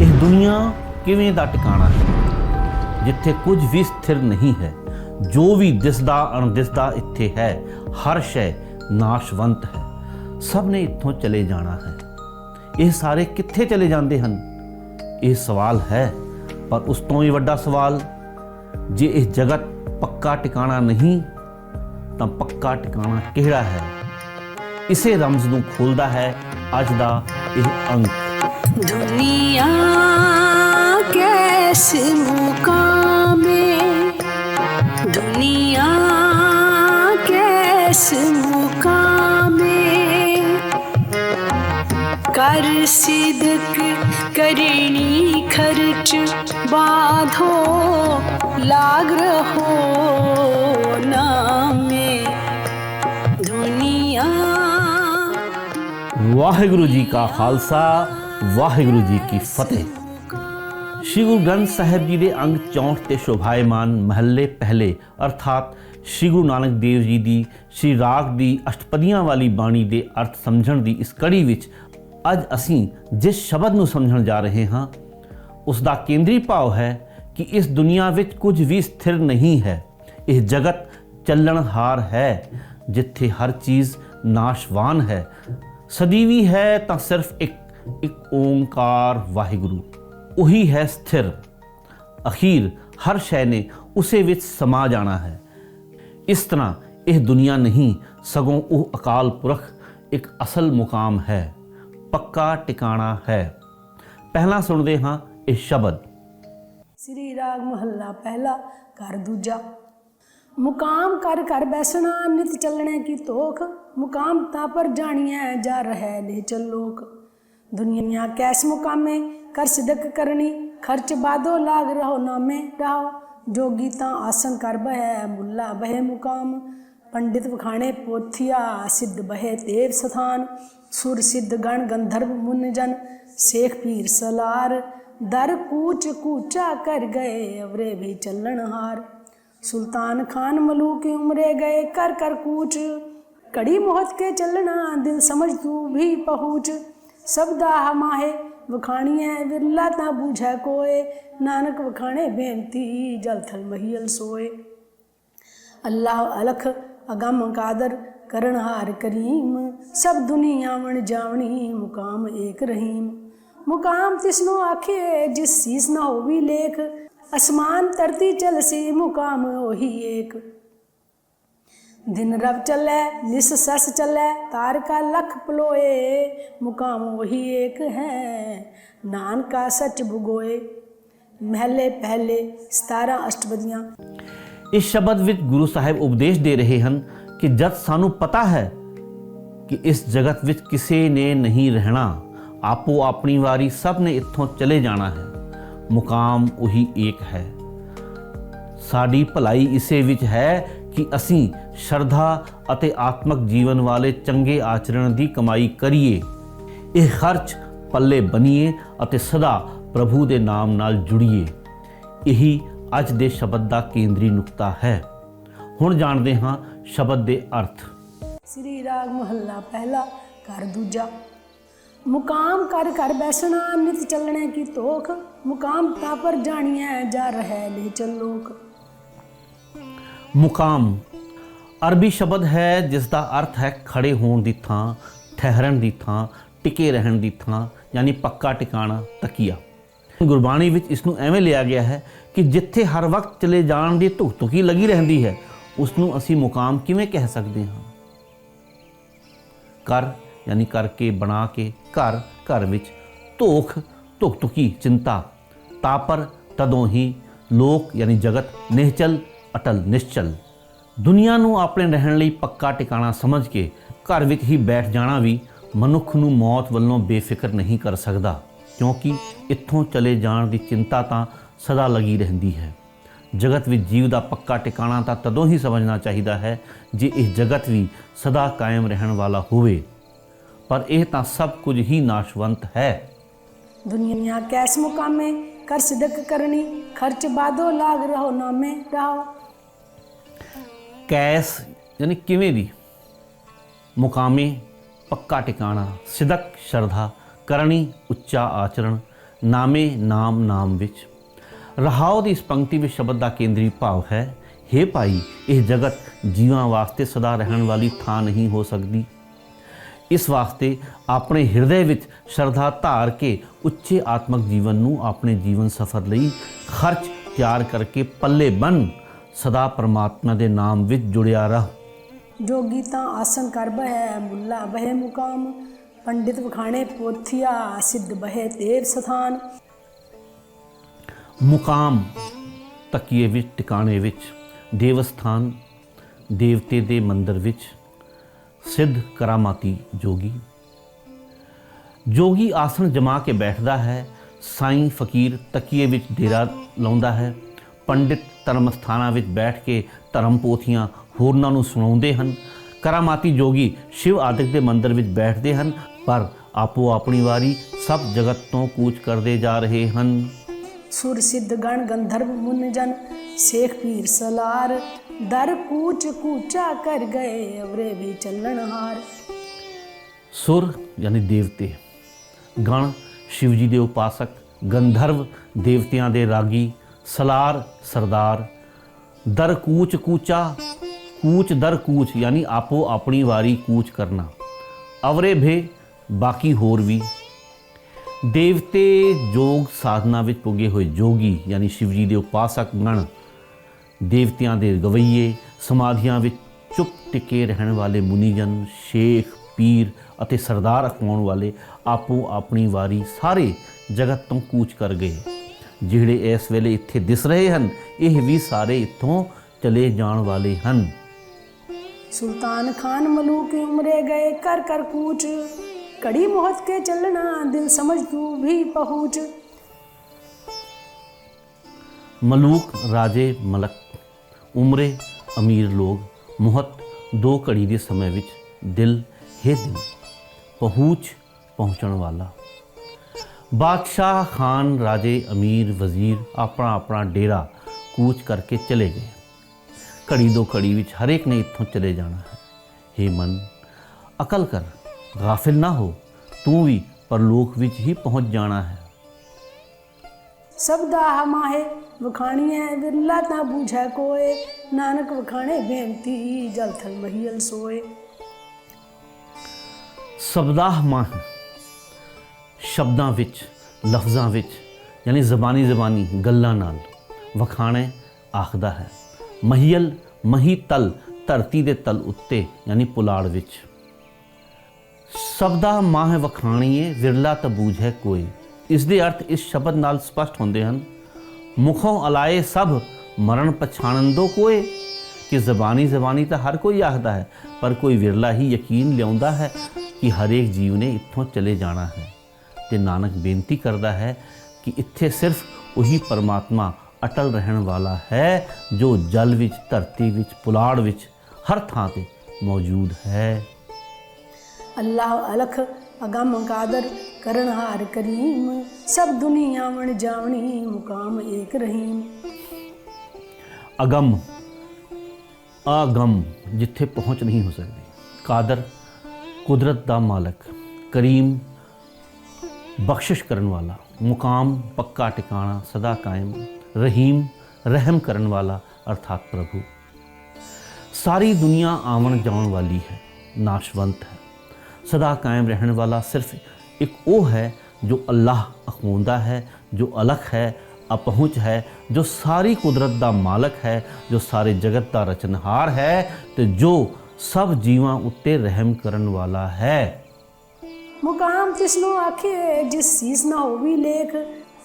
ਇਹ ਦੁਨੀਆ ਕਿਵੇਂ ਦਾ ਟਿਕਾਣਾ ਹੈ? ਜਿੱਥੇ ਕੁਝ ਵੀ ਸਥਿਰ ਨਹੀਂ ਹੈ, ਜੋ ਵੀ ਦਿਸਦਾ ਅਣਦਿਸਦਾ ਇੱਥੇ ਹੈ, ਹਰ ਸ਼ੈ ਨਾਸ਼ਵੰਤ ਹੈ। ਸਭ ਨੇ ਇੱਥੋਂ ਚਲੇ ਜਾਣਾ ਹੈ। ਇਹ ਸਾਰੇ ਕਿੱਥੇ ਚਲੇ ਜਾਂਦੇ ਹਨ? ਇਹ ਸਵਾਲ ਹੈ, ਪਰ ਉਸ ਤੋਂ ਵੀ ਵੱਡਾ ਸਵਾਲ, ਜੇ ਇਹ ਜਗਤ ਪੱਕਾ ਟਿਕਾਣਾ ਨਹੀਂ, ਤਾਂ ਪੱਕਾ ਟਿਕਾਣਾ ਕਿਹੜਾ ਹੈ? ਇਸੇ ਰਮਜ਼ ਨੂੰ ਖੋਲਦਾ ਹੈ ਅੱਜ ਦਾ ਇਹ ਅੰਕ। दुनिया कैसे मुकाम मुकाम। सिदक करणी खर्च बाधो, लाग रहो नामे। दुनिया वाहिगुरु जी का खालसा। ਵਾਹਿਗੁਰੂ ਜੀ ਕੀ ਫਤਿਹ। ਸ਼੍ਰੀ ਗੁਰੂ ਗ੍ਰੰਥ ਸਾਹਿਬ ਜੀ ਦੇ ਅੰਗ 64 ਤੇ ਸ਼ੋਭਾਇਮਾਨ ਮਹੱਲੇ ਪਹਿਲੇ, ਅਰਥਾਤ ਸ਼੍ਰੀ ਗੁਰੂ ਨਾਨਕ ਦੇਵ ਜੀ ਦੀ, ਸ਼੍ਰੀ ਰਾਗ ਦੀ ਅਸ਼ਟਪਦੀਆਂ ਵਾਲੀ ਬਾਣੀ ਦੇ ਅਰਥ ਸਮਝਣ ਦੀ ਇਸ ਕੜੀ ਵਿੱਚ ਅੱਜ ਅਸੀਂ ਜਿਸ ਸ਼ਬਦ ਨੂੰ ਸਮਝਣ ਜਾ ਰਹੇ ਹਾਂ, ਉਸ ਦਾ ਕੇਂਦਰੀ ਭਾਵ ਹੈ ਕਿ ਇਸ ਦੁਨੀਆ ਵਿੱਚ ਕੁਝ ਵੀ ਸਥਿਰ ਨਹੀਂ ਹੈ। ਇਹ ਜਗਤ ਚੱਲਣਹਾਰ ਹੈ, ਜਿੱਥੇ ਹਰ ਚੀਜ਼ ਨਾਸ਼ਵਾਨ ਹੈ। ਸਦੀਵੀ ਹੈ ਤਾਂ ਸਿਰਫ ਇੱਕ ਇੱਕ ਓੰਕਾਰ ਵਾਹਿਗੁਰੂ। ਉਹੀ ਹੈ ਸਥਿਰ। ਅਖੀਰ ਹਰ ਸ਼ੈ ਨੇ ਉਸੇ ਵਿੱਚ ਸਮਾ ਜਾਣਾ ਹੈ। ਇਸ ਤਰ੍ਹਾਂ ਇਹ ਦੁਨੀਆ ਨਹੀਂ, ਸਗੋਂ ਉਹ ਅਕਾਲ ਪੁਰਖ ਇੱਕ ਅਸਲ ਮੁਕਾਮ ਹੈ। ਪੱਕਾ ਟਿਕਾਣਾ ਹੈ। ਪਹਿਲਾਂ ਸੁਣਦੇ ਹਾਂ ਇਹ ਸ਼ਬਦ। ਸ੍ਰੀ ਰਾਗ ਮਹੱਲਾ ਪਹਿਲਾ, ਘਰ ਦੂਜਾ। ਮੁਕਾਮ ਕਰ ਕਰ ਬੈਸਣਾ, ਨਿਤ ਚੱਲਣੇ ਕੀ ਤੋਖ ਮੁਕਾਮ ਤਾ ਪਰ ਜਾਣੀਐ, ਜਾ ਰਹਿ ਨੇ ਚੱਲੋਕ ਦੁਨੀਆ ਕੈਸ ਮੁਕਾਮੇ ਕਰ ਸਿਦਕ ਕਰਨੀ, ਖਰਚ ਬਾਦੋ ਲਾਗ ਰਹੋ ਨਾਮੇ ਰਹਾਓ ਜੋਗੀ ਤਾਂ ਆਸਨ ਕਰ ਬਹਿ, ਮੁੱਲਾ ਬਹਿ ਮੁਕਾਮ। ਪੰਡਿਤ ਵਖਾਣੇ ਪੋਥੀਆ, ਸਿੱਧ ਬਹਿ ਦੇਵ ਸਥਾਨ। ਸੁਰ ਸਿੱਧ ਗਣ ਗੰਧਰਵ ਮੁਨ ਜਨ, ਸੇਖ ਪੀਰ ਸਲਾਰ। ਦਰ ਕੂਚ ਕੂਚਾ ਕਰ ਗਏ, ਅਵਰੇ ਵੀ ਚੱਲਣ ਹਾਰ। ਸੁਲਤਾਨ ਖਾਨ ਮਲੂਕ ਉਮਰੇ ਗਏ, ਕਰ ਕਰ ਕੂਚ। ਕੜੀ ਮੋਹਤ ਕੇ ਚੱਲਣਾ, ਦਿਲ ਸਮਝ ਤੂੰ ਵੀ ਪਹੁੰਚ। ਸਬਦਾ ਹਮਾਹੇ ਵਖਾਣੀਐ ਵਿਰਲਾ ਤਾਂ ਬੂਝੈ ਕੋਏ। ਨਾਨਕ ਵਖਾਣੇ ਬੇਨਤੀ, ਜਲ ਥਲ ਮਹੀਲ ਸੋਏ ਅੱਲਾਹ ਅਲਖ, ਅਗੰਮ ਕਾਦਰ ਕਰਨਹਾਰ ਕਰੀਮ। ਸਭ ਦੁਨੀਆ ਵਣ ਜਾਵਣੀ, ਮੁਕਾਮ ਏਕ ਰਹੀਮ। ਮੁਕਾਮ ਤਿਸਨੂੰ ਆਖੇ, ਜਿਸ ਸੀਸ ਨਾ ਹੋਵੀ ਲੇਖ। ਅਸਮਾਨ ਧਰਤੀ ਚਲਸੀ ਮੁਕਾਮ ਉਹੀ ਏਕ। ਦਿਨ ਰਵ ਚੱਲੈ, ਨਿਸ ਸਸ ਚੱਲੈ, ਤਾਰਕਾ ਲਖ ਪਲੋਏ, ਮੁਕਾਮ ਉਹੀ ਏਕ ਹੈ, ਨਾਨਕਾ ਸੱਚ ਬੁਗੋਏ ਮਹਲੇ ਪਹਿਲੇ 17 ਅਸ਼ਟਪਦੀਆਂ। ਇਸ ਸ਼ਬਦ ਵਿੱਚ ਗੁਰੂ ਸਾਹਿਬ ਉਪਦੇਸ਼ ਦੇ ਰਹੇ ਹਨ ਕਿ ਜਦ ਸਾਨੂੰ ਪਤਾ ਹੈ ਕਿ ਇਸ ਜਗਤ ਵਿੱਚ ਕਿਸੇ ਨੇ ਨਹੀਂ ਰਹਿਣਾ, ਆਪੋ ਆਪਣੀ ਵਾਰੀ ਸਭ ਨੇ ਇੱਥੋਂ ਚਲੇ ਜਾਣਾ ਹੈ, ਮੁਕਾਮ ਉਹੀ ਏਕ ਹੈ। ਸਾਡੀ ਭਲਾਈ ਇਸੇ ਵਿੱਚ ਹੈ ਕਿ ਅਸੀਂ ਸ਼ਰਧਾ ਅਤੇ ਆਤਮਿਕ ਜੀਵਨ ਵਾਲੇ ਚੰਗੇ ਆਚਰਣ ਦੀ ਕਮਾਈ ਕਰੀਏ। ਇਹ ਖਰਚ ਪੱਲੇ ਬਣੀਏ ਅਤੇ ਸਦਾ ਪ੍ਰਭੂ ਦੇ ਨਾਮ ਨਾਲ ਜੁੜੀਏ। ਇਹੀ ਅੱਜ ਦੇ ਸ਼ਬਦ ਦਾ ਕੇਂਦਰੀ ਨੁਕਤਾ ਹੈ। ਹੁਣ ਜਾਣਦੇ ਹਾਂ ਸ਼ਬਦ ਦੇ ਅਰਥ। ਸ੍ਰੀ ਰਾਗ ਮਹੱਲਾ ਪਹਿਲਾ ਘਰ ਦੂਜਾ। ਮੁਕਾਮ ਕਰ ਕਰ ਬੈਸਣਾ ਨਿਤ ਚੱਲਣੇ ਕੀ ਤੋਖ ਮੁਕਾਮ ਤਾ ਪਰ ਜਾਣੀਐ ਜਾ ਰਹਿ ਲੈ ਚੱਲੋਕ ਮੁਕਾਮ ਅਰਬੀ ਸ਼ਬਦ ਹੈ ਜਿਸ ਦਾ ਅਰਥ ਹੈ ਖੜੇ ਹੋਣ ਦੀ ਥਾਂ, ਠਹਿਰਨ ਦੀ ਥਾਂ, ਟਿਕੇ ਰਹਿਣ ਦੀ ਥਾਂ, ਯਾਨੀ ਪੱਕਾ ਟਿਕਾਣਾ, ਤਕੀਆ। ਗੁਰਬਾਣੀ ਵਿੱਚ ਇਸ ਨੂੰ ਐਵੇਂ ਲਿਆ ਗਿਆ ਹੈ ਕਿ ਜਿੱਥੇ ਹਰ ਵਕਤ ਚਲੇ ਜਾਣ ਦੀ ਧੁਕ ਲੱਗੀ ਰਹਿੰਦੀ ਹੈ ਉਸ ਨੂੰ ਅਸੀਂ ਮੁਕਾਮ ਕਿਵੇਂ ਕਹਿ ਸਕਦੇ ਹਾਂ? ਕਰ, ਯਾਨੀ ਕਰਕੇ, ਬਣਾ ਕੇ, ਘਰ ਘਰ ਵਿੱਚ ਧੋਖ ਧੁਕ ਧੁਕੀ ਚਿੰਤਾ। ਤਾਪਰ, ਤਦੋਂ ਹੀ ਲੋਕ, ਯਾਨੀ ਜਗਤ, ਨਿਹਚਲ, ਅਟਲ, ਨਿਸ਼ਚਲ। ਦੁਨੀਆ ਨੂੰ ਆਪਣੇ ਰਹਿਣ ਲਈ ਪੱਕਾ ਟਿਕਾਣਾ ਸਮਝ ਕੇ ਘਰ ਵਿੱਚ ਹੀ ਬੈਠ ਜਾਣਾ ਵੀ ਮਨੁੱਖ ਨੂੰ ਮੌਤ ਵੱਲੋਂ ਬੇਫਿਕਰ ਨਹੀਂ ਕਰ ਸਕਦਾ, ਕਿਉਂਕਿ ਇੱਥੋਂ ਚਲੇ ਜਾਣ ਦੀ ਚਿੰਤਾ ਤਾਂ ਸਦਾ ਲੱਗੀ ਰਹਿੰਦੀ ਹੈ। ਜਗਤ ਵਿੱਚ ਜੀਵ ਦਾ ਪੱਕਾ ਟਿਕਾਣਾ ਤਾਂ ਤਦੋਂ ਹੀ ਸਮਝਣਾ ਚਾਹੀਦਾ ਹੈ ਜੇ ਇਹ ਜਗਤ ਵੀ ਸਦਾ ਕਾਇਮ ਰਹਿਣ ਵਾਲਾ ਹੋਵੇ। ਪਰ ਇਹ ਤਾਂ ਸਭ ਕੁਝ ਹੀ ਨਾਸ਼ਵੰਤ ਹੈ। ਦੁਨੀਆ ਕੈਸ ਮੁਕਾਮੇ, ਕਰ ਸਿਦਕ ਕਰਨੀ, ਖਰਚ ਬਾਦੋ ਲਾਗ ਰਹੋ ਨਾਮੇ ਰਹਾਓ ਕੈਸ ਯਾਨੀ ਕਿਵੇਂ ਦੀ ਮੁਕਾਮੇ, ਪੱਕਾ ਟਿਕਾਣਾ, ਸਿਦਕ ਸ਼ਰਧਾ ਕਰਨੀ ਉੱਚਾ ਆਚਰਣ, ਨਾਮੇ ਨਾਮ ਨਾਮ ਵਿੱਚ। ਰਹਾਉ ਦੀ ਇਸ ਪੰਕਤੀ ਵਿੱਚ ਸ਼ਬਦ ਦਾ ਕੇਂਦਰੀ ਭਾਵ ਹੈ हे ਭਾਈ, ਇਹ ਜਗਤ ਜੀਵਾਂ ਵਾਸਤੇ ਸਦਾ ਰਹਿਣ ਵਾਲੀ ਥਾਂ ਨਹੀਂ ਹੋ ਸਕਦੀ। ਇਸ ਵਾਸਤੇ ਆਪਣੇ ਹਿਰਦੇ ਵਿੱਚ ਸ਼ਰਧਾ ਧਾਰ ਕੇ ਉੱਚੇ ਆਤਮਿਕ ਜੀਵਨ ਨੂੰ ਆਪਣੇ ਜੀਵਨ ਸਫਰ ਲਈ ਖਰਚ ਤਿਆਰ ਕਰਕੇ ਪੱਲੇ ਬੰਨ ਸਦਾ ਪਰਮਾਤਮਾ ਦੇ ਨਾਮ ਵਿੱਚ ਜੁੜਿਆ ਰਹਿ। ਜੋਗੀ ਤਾਂ ਆਸਨ ਕਰ ਬਹਿ ਮੁੱਲਾ ਬਹਿ ਮੁਕਾਮ ਪੰਡਿਤ ਵਖਾਣੇ ਪੋਥੀਆ ਸਿੱਧ ਬਹਿ ਤੇਰ ਸਥਾਨ। ਮੁਕਾਮ ਤਕੀਏ ਵਿੱਚ ਟਿਕਾਣੇ ਵਿੱਚ ਦੇਵਸਥਾਨ ਦੇਵਤੇ ਦੇ ਮੰਦਰ ਵਿੱਚ ਸਿੱਧ ਕਰਾਮਾਤੀ ਜੋਗੀ। ਜੋਗੀ ਆਸਣ ਜਮਾ ਕੇ ਬੈਠਦਾ ਹੈ ਸਾਈਂ ਫਕੀਰ ਤਕੀਏ ਵਿੱਚ ਡੇਰਾ ਲਾਉਂਦਾ ਹੈ। ਪੰਡਿਤ ਧਰਮ ਸਥਾਨਾਂ ਵਿੱਚ ਬੈਠ ਕੇ ਧਰਮ ਪੋਥੀਆਂ ਹੋਰਨਾਂ ਨੂੰ ਸੁਣਾਉਂਦੇ ਹਨ। ਕਰਾਮਾਤੀ ਜੋਗੀ ਸ਼ਿਵ ਆਦਿਕ ਦੇ ਮੰਦਰ ਵਿੱਚ ਬੈਠਦੇ ਹਨ ਪਰ ਆਪੋ ਆਪਣੀ ਵਾਰੀ ਸਭ ਜਗਤ ਤੋਂ ਕੂਚ ਕਰਦੇ ਜਾ ਰਹੇ ਹਨ। ਸੁਰ ਸਿੱਧ ਗਣ ਗੰਧਰਵ ਮੁਨ ਜਨ ਸੇਖ ਪੀਰ ਸਲਾਰ ਦਰ ਕੂਚ ਕੂਚਾ ਕਰ ਗਏ ਅਵਰੇ ਵੀ ਚੱਲਣ ਹਾਰ। ਸੁਰ ਯਾਨੀ ਦੇਵਤੇ ਗਣ ਸ਼ਿਵ ਜੀ ਦੇ ਉਪਾਸਕ ਗੰਧਰਵ ਦੇਵਤਿਆਂ ਦੇ ਰਾਗੀ ਸਲਾਰ, ਸਰਦਾਰ, ਦਰ ਕੂਚ ਕੂਚਾ, ਕੂਚ ਦਰ ਕੂਚ, ਯਾਨੀ ਆਪੋ ਆਪਣੀ ਵਾਰੀ ਕੂਚ ਕਰਨਾ। ਅਵਰੇ ਭੇ, ਬਾਕੀ ਹੋਰ ਵੀ। ਦੇਵਤੇ ਜੋਗ ਸਾਧਨਾ ਵਿੱਚ ਪੁੱਗੇ ਹੋਏ ਜੋਗੀ, ਯਾਨੀ ਸ਼ਿਵ ਜੀ ਦੇ ਉਪਾਸਕ ਗਣ, ਦੇਵਤਿਆਂ ਦੇ ਗਵਈਏ, ਸਮਾਧੀਆਂ ਵਿੱਚ ਚੁੱਪ ਟਿਕੇ ਰਹਿਣ ਵਾਲੇ ਮੁਨੀਜਨ, ਸ਼ੇਖ, ਪੀਰ ਅਤੇ ਸਰਦਾਰ ਅਖਵਾਉਣ ਵਾਲੇ ਆਪੋ ਆਪਣੀ ਵਾਰੀ ਸਾਰੇ ਜਗਤ ਤੋਂ ਕੂਚ ਕਰ ਗਏ। ਜਿਹੜੇ ਇਸ ਵੇਲੇ ਇੱਥੇ ਦਿਸ ਰਹੇ ਹਨ ਇਹ ਵੀ ਸਾਰੇ ਇੱਥੋਂ ਚਲੇ ਜਾਣ ਵਾਲੇ ਹਨ। ਸੁਲਤਾਨ ਖਾਨ ਮਲੂਕ ਉਮਰੇ ਗਏ ਕਰ ਕਰ ਕੂਚ। ਕੜੀ ਮੋਹਤ ਕੇ ਚੱਲਣਾ ਦਿਲ ਸਮਝ ਤੂੰ ਵੀ ਪਹੁੰਚ। ਮਲੂਕ ਰਾਜੇ ਮਲਕ ਉਮਰੇ ਅਮੀਰ ਲੋਗ ਮੋਹਤ ਦੋ ਘੜੀ ਦੇ ਸਮੇਂ ਵਿੱਚ ਦਿਲ ਹੈ ਦਿਲ ਪਹੁੰਚ ਪਹੁੰਚਣ ਵਾਲਾ। ਬਾਦਸ਼ਾਹ ਖਾਨ ਰਾਜੇ ਅਮੀਰ ਵਜ਼ੀਰ ਆਪਣਾ ਆਪਣਾ ਡੇਰਾ ਕੂਚ ਕਰਕੇ ਚਲੇ ਗਏ। ਘੜੀ ਦੋ ਘੜੀ ਵਿੱਚ ਹਰੇਕ ਨੇ ਇੱਥੋਂ ਚਲੇ ਜਾਣਾ ਹੈ। ਹੇ ਮਨ ਅਕਲ ਕਰ ਗਾਫਿਲ ਨਾ ਹੋ ਤੂੰ ਵੀ ਪਰਲੋਕ ਵਿੱਚ ਹੀ ਪਹੁੰਚ ਜਾਣਾ ਹੈ। ਸਭ ਦਾ ਹਮਾਹੇ ਵਖਾਣੀ ਹੈ ਬਿਰਲਾ ਤਾਂ ਬੂਝੈ ਕੋਏ। ਨਾਨਕ ਵਖਾਣੇ ਬੇਨਤੀ ਜਲਥਲ ਮਹੀਲ ਸੋਏ। ਸਬਦਾ ਹਮਾਹੇ ਸ਼ਬਦਾਂ ਵਿੱਚ, ਲਫ਼ਜ਼ਾਂ ਵਿੱਚ, ਯਾਨੀ ਜ਼ਬਾਨੀ ਜ਼ਬਾਨੀ ਗੱਲਾਂ ਨਾਲ ਵਖਾਣੇ ਆਖਦਾ ਹੈ। ਮਹੀਲ ਮਹੀ ਤਲ, ਧਰਤੀ ਦੇ ਤਲ ਉੱਤੇ, ਯਾਨੀ ਪੁਲਾੜ ਵਿੱਚ। ਸਬਦਾ ਮਾਹ ਵਖਾਣੀਏ, ਵਿਰਲਾ ਤਬੂਝ ਹੈ ਕੋਈ। ਇਸ ਦੇ ਅਰਥ ਇਸ ਸ਼ਬਦ ਨਾਲ ਸਪਸ਼ਟ ਹੁੰਦੇ ਹਨ, ਮੁਖੋਂ ਅਲਾਏ ਸਭ, ਮਰਨ ਪਛਾਣਨ ਦੋ ਕੋਏ। ਕਿ ਜ਼ਬਾਨੀ ਜ਼ਬਾਨੀ ਤਾਂ ਹਰ ਕੋਈ ਆਖਦਾ ਹੈ, ਪਰ ਕੋਈ ਵਿਰਲਾ ਹੀ ਯਕੀਨ ਲਿਆਉਂਦਾ ਹੈ ਕਿ ਹਰੇਕ ਜੀਵ ਨੇ ਇੱਥੋਂ ਚਲੇ ਜਾਣਾ ਹੈ। ਤੇ ਨਾਨਕ ਬੇਨਤੀ ਕਰਦਾ ਹੈ ਕਿ ਇੱਥੇ ਸਿਰਫ ਉਹੀ ਪਰਮਾਤਮਾ ਅਟਲ ਰਹਿਣ ਵਾਲਾ ਹੈ ਜੋ ਜਲ ਵਿੱਚ ਧਰਤੀ ਵਿੱਚ ਪੁਲਾੜ ਵਿੱਚ ਹਰ ਥਾਂ ਤੇ ਮੌਜੂਦ ਹੈ। ਅੱਲਾਹ ਅਲਖ ਅਗਮ ਕਾਦਰ ਕਰਨਹਾਰ ਕਰੀਮ। ਸਭ ਦੁਨੀਆ ਵਣ ਜਾਵਣੀ ਮੁਕਾਮ ਏਕ ਰਹੀਮ। ਅਗਮ ਆਗਮ ਜਿੱਥੇ ਪਹੁੰਚ ਨਹੀਂ ਹੋ ਸਕਦੀ। ਕਾਦਰ ਕੁਦਰਤ ਦਾ ਮਾਲਕ ਕਰੀਮ ਬਖਸ਼ਿਸ਼ ਕਰਨ ਵਾਲਾ, ਮੁਕਾਮ ਪੱਕਾ ਟਿਕਾਣਾ ਸਦਾ ਕਾਇਮ, ਰਹੀਮ, ਰਹਿਮ ਕਰਨ ਵਾਲਾ, ਅਰਥਾਤ ਪ੍ਰਭੂ। ਸਾਰੀ ਦੁਨੀਆ ਆਵਣ ਜਾਣ ਵਾਲੀ ਹੈ, ਨਾਸ਼ਵੰਤ ਹੈ। ਸਦਾ ਕਾਇਮ ਰਹਿਣ ਵਾਲਾ ਸਿਰਫ ਇੱਕ ਉਹ ਹੈ ਜੋ ਅੱਲਾਹ ਅਖਵਾਉਂਦਾ ਹੈ, ਜੋ ਅਲਖ ਹੈ, ਅਪਹੁੰਚ ਹੈ, ਜੋ ਸਾਰੀ ਕੁਦਰਤ ਦਾ ਮਾਲਕ ਹੈ, ਜੋ ਸਾਰੇ ਜਗਤ ਦਾ ਰਚਨਹਾਰ ਹੈ ਤੇ ਜੋ ਸਭ ਜੀਵਾਂ ਉੱਤੇ ਰਹਿਮ ਕਰਨ ਵਾਲਾ ਹੈ। मुकाम तिसनो आखे जिस सीस ना होवी लेख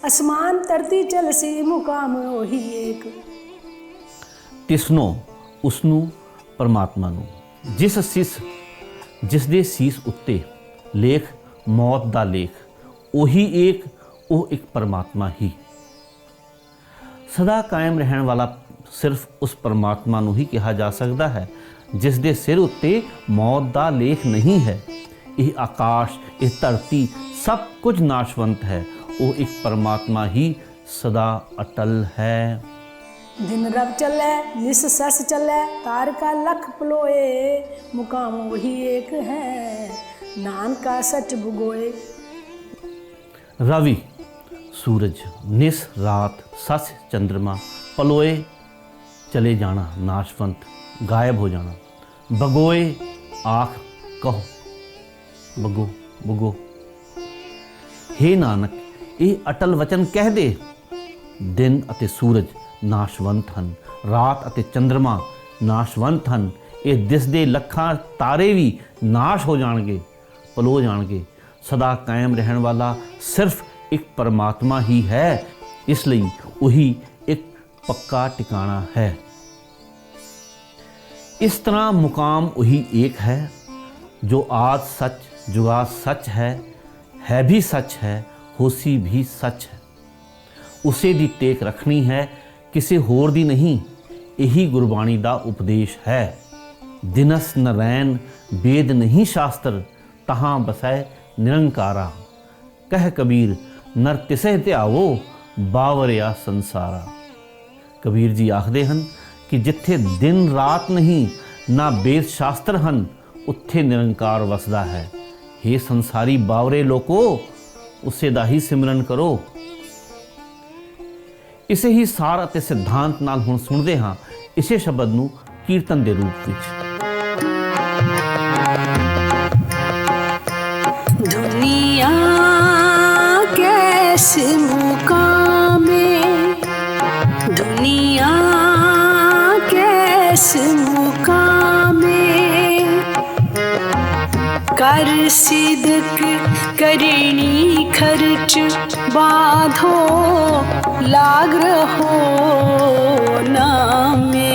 असमान तरती चल सी मुकाम ओही एक ਤਿਸਨੋ ਉਸ ਨੂੰ ਪਰਮਾਤਮਾ ਨੂੰ ਜਿਸ ਸਿਸ ਜਿਸ ਦੇ ਸੀਸ ਉੱਤੇ ਲੇਖ ਮੌਤ ਦਾ ਲੇਖ ਉਹੀ ਇੱਕ ਉਹ ਇੱਕ ਪਰਮਾਤਮਾ ਹੀ ਸਦਾ ਕਾਇਮ ਰਹਿਣ ਵਾਲਾ ਸਿਰਫ ਉਸ ਪਰਮਾਤਮਾ ਨੂੰ ਹੀ ਕਿਹਾ ਜਾ ਸਕਦਾ ਹੈ ਜਿਸ ਦੇ ਸਿਰ ਉੱਤੇ ਮੌਤ ਦਾ ਲੇਖ ਨਹੀਂ ਹੈ ਇਹ ਆਕਾਸ਼ ਇਹ ਧਰਤੀ ਸਭ ਕੁਝ ਨਾਸ਼ਵੰਤ ਹੈ। ਉਹ ਇੱਕ ਪਰਮਾਤਮਾ ਹੀ ਸਦਾ ਅਟਲ ਹੈ। ਦਿਨ ਰਵ ਚੱਲੇ ਜਿਸ ਸਸ ਚੱਲੇ ਤਾਰ ਕਾ ਲਖ ਪਲੋਏ ਮੁਕਾਮ ਉਹੀ ਏਕ ਹੈ। ਨਾਨਕਾ ਸਚ ਬੁਗੋਏ ਰਵੀ ਸੂਰਜ ਨਿਸ ਰਾਤ ਸਸ ਚੰ드ਰਮਾ ਪਲੋਏ ਚਲੇ ਜਾਣਾ ਨਾਸ਼ਵੰਤ ਗਾਇਬ ਹੋ ਜਾਣਾ। ਬਗੋਏ ਆਖ ਕਹੋ। ਬਗੋ ਬਗੋ। हे ਨਾਨਕ, ਇਹ ਅਟਲ ਵਚਨ ਕਹਿ ਦੇ। ਦਿਨ ਅਤੇ ਸੂਰਜ ਨਾਸ਼ਵੰਤ ਹਨ, ਰਾਤ ਅਤੇ ਚੰ드ਰਮਾ ਨਾਸ਼ਵੰਤ ਹਨ। ਇਹ ਦਿਸਦੇ ਲੱਖਾਂ ਤਾਰੇ ਵੀ ਨਾਸ਼ ਹੋ ਜਾਣਗੇ, ਪਲੋ ਜਾਣਗੇ। ਸਦਾ ਕਾਇਮ ਰਹਿਣ ਵਾਲਾ ਸਿਰਫ ਇੱਕ ਪਰਮਾਤਮਾ ਹੀ ਹੈ, ਇਸ ਲਈ ਉਹੀ ਇੱਕ ਪੱਕਾ ਟਿਕਾਣਾ ਹੈ। ਇਸ ਤਰ੍ਹਾਂ ਮੁਕਾਮ ਉਹੀ ਏਕ ਹੈ, ਜੋ ਆਦ ਸੱਚ ਜੁਗਾ ਸੱਚ ਹੈ ਹੈ ਵੀ ਸੱਚ ਹੈ ਹੋਸੀ ਵੀ ਸੱਚ ਹੈ ਉਸੇ ਦੀ ਟੇਕ ਰੱਖਣੀ ਹੈ ਕਿਸੇ ਹੋਰ ਦੀ ਨਹੀਂ ਇਹੀ ਗੁਰਬਾਣੀ ਦਾ ਉਪਦੇਸ਼ ਹੈ ਦਿਨਸ ਨਰੈਣ ਵੇਦ ਨਹੀਂ ਸ਼ਾਸਤਰ ਤਹਾਂ ਬਸੈ ਨਿਰੰਕਾਰਾ ਕਹਿ ਕਬੀਰ ਨਰ ਤਿਸੈ ਧਿਆਵੋ ਬਾਵਰਿਆ ਸੰਸਾਰਾ ਕਬੀਰ ਜੀ ਆਖਦੇ ਹਨ ਕਿ ਜਿੱਥੇ ਦਿਨ ਰਾਤ ਨਹੀਂ ਨਾ ਬੇਦ ਸ਼ਾਸਤਰ ਹਨ ਉੱਥੇ ਨਿਰੰਕਾਰ ਵਸਦਾ ਹੈ हे ਸੰਸਾਰੀ ਬਾਵਰੇ ਲੋਕੋ ਉਸੇ ਦਾ ਹੀ ਸਿਮਰਨ ਕਰੋ ਇਸੇ ਹੀ ਸਾਰ ਅਤੇ ਸਿਧਾਂਤ ਨਾਲ ਹੁਣ ਸੁਣਦੇ ਹਾਂ ਇਸੇ ਸ਼ਬਦ ਨੂੰ ਕੀਰਤਨ ਦੇ ਰੂਪ ਵਿੱਚ दुनिया कैसे मुकामे कर सिदक करणी खर्च बाधो लाग रहो नामे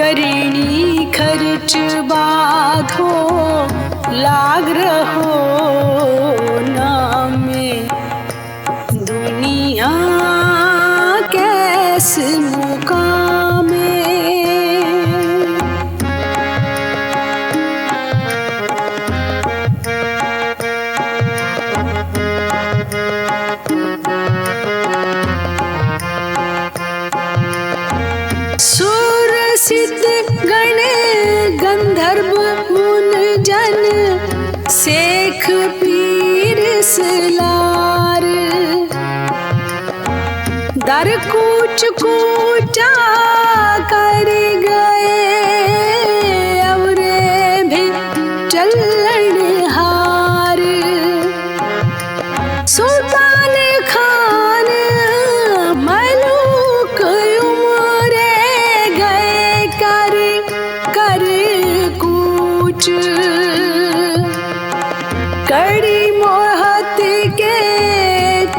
करणी खर्च बाधो लाग रहो नामे। दुनिया कैस मुकामे। सुर पीर सलार। दर कूच कूचा कर गए, अवरे भी चलन हार। सुल्तान खान मलूक उमरे गए कर कर कूच। कड़ी मोहत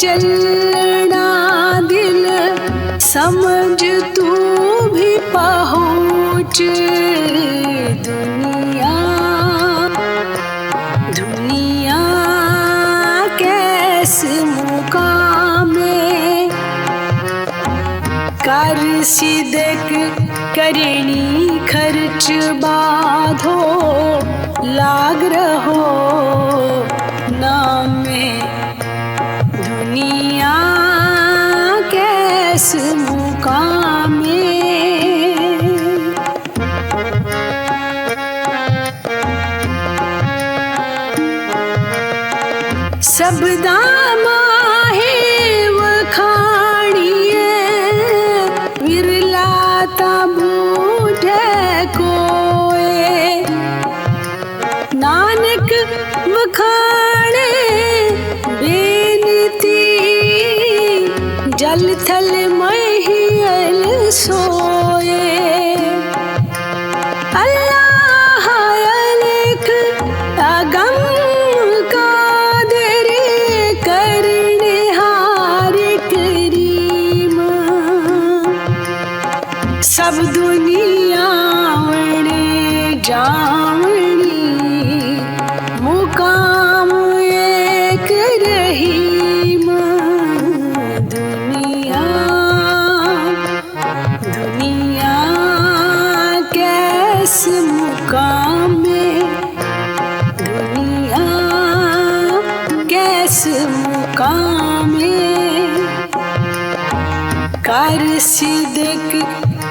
चलना दिल समझ तू भी पहुँच दुनिया। दुनिया कैसे मुकाम कर करणी खर्च बाधो, लाग रहो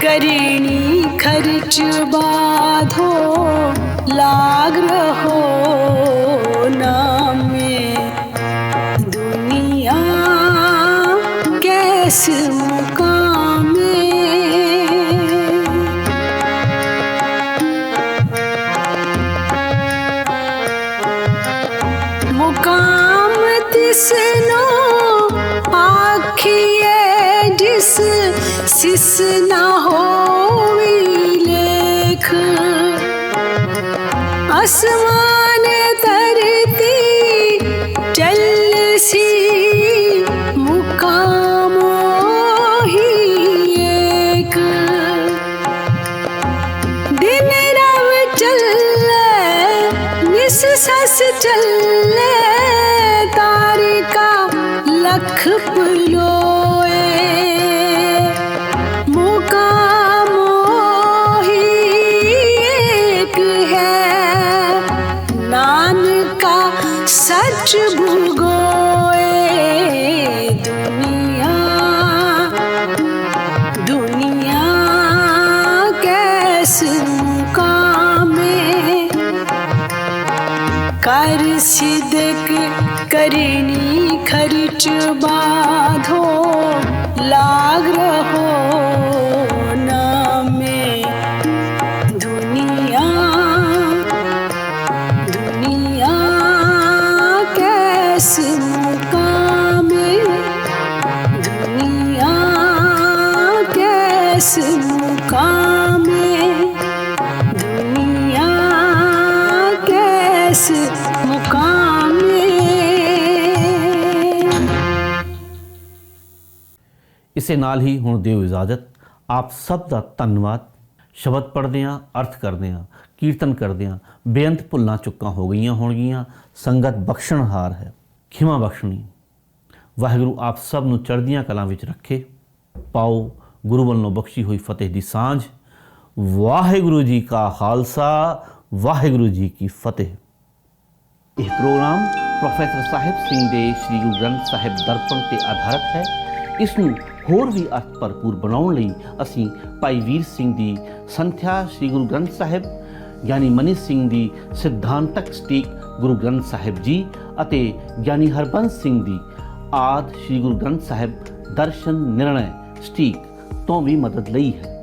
करणी खर्च बाधो लाग रहो करणी खर्च बाधो लाग ਇਸੇ ਨਾਲ ਹੀ ਹੁਣ ਦਿਓ ਇਜਾਜ਼ਤ। ਆਪ ਸਭ ਦਾ ਧੰਨਵਾਦ। ਸ਼ਬਦ ਪੜ੍ਹਦੇ ਹਾਂ ਅਰਥ ਕਰਦੇ ਹਾਂ ਕੀਰਤਨ ਕਰਦੇ ਹਾਂ ਬੇਅੰਤ ਭੁੱਲਾਂ ਚੁੱਕਾਂ ਹੋ ਗਈਆਂ ਹੋਣਗੀਆਂ। ਸੰਗਤ ਬਖਸ਼ਣਹਾਰ ਹੈ, ਖਿਮਾ ਬਖਸ਼ਣੀ। ਵਾਹਿਗੁਰੂ ਆਪ ਸਭ ਨੂੰ ਚੜ੍ਹਦੀਆਂ ਕਲਾਂ ਵਿੱਚ ਰੱਖੇ। ਪਾਓ ਗੁਰੂ ਵੱਲੋਂ ਬਖਸ਼ੀ ਹੋਈ ਫਤਿਹ ਦੀ ਸਾਂਝ। ਵਾਹਿਗੁਰੂ ਜੀ ਕਾ ਖਾਲਸਾ, ਵਾਹਿਗੁਰੂ ਜੀ ਕੀ ਫਤਿਹ। ਇਹ ਪ੍ਰੋਗਰਾਮ ਪ੍ਰੋਫੈਸਰ ਸਾਹਿਬ ਸਿੰਘ ਦੇ ਸ੍ਰੀ ਗੁਰੂ ਗ੍ਰੰਥ ਸਾਹਿਬ ਦਰਪਣ ਤੇ ਆਧਾਰਿਤ ਹੈ। ਇਸ ਨੂੰ ਹੋਰ ਵੀ ਅਰਥ ਭਰਪੂਰ ਬਣਾਉਣ ਲਈ ਅਸੀਂ ਭਾਈ ਵੀਰ ਸਿੰਘ ਦੀ ਸੰਥਿਆ ਸ੍ਰੀ ਗੁਰੂ ਗ੍ਰੰਥ ਸਾਹਿਬ, ਗਿਆਨੀ ਮਨੀ ਸਿੰਘ ਦੀ ਸਿਧਾਂਤਕ ਸਟੀਕ ਗੁਰੂ ਗ੍ਰੰਥ ਸਾਹਿਬ ਜੀ ਅਤੇ ਗਿਆਨੀ ਹਰਬੰਸ ਸਿੰਘ ਦੀ ਆਦ ਸ੍ਰੀ ਗੁਰੂ ਗ੍ਰੰਥ ਸਾਹਿਬ ਦਰਸ਼ਨ ਨਿਰਣੈ ਸਟੀਕ ਤੋਂ ਵੀ ਮਦਦ ਲਈ ਹੈ।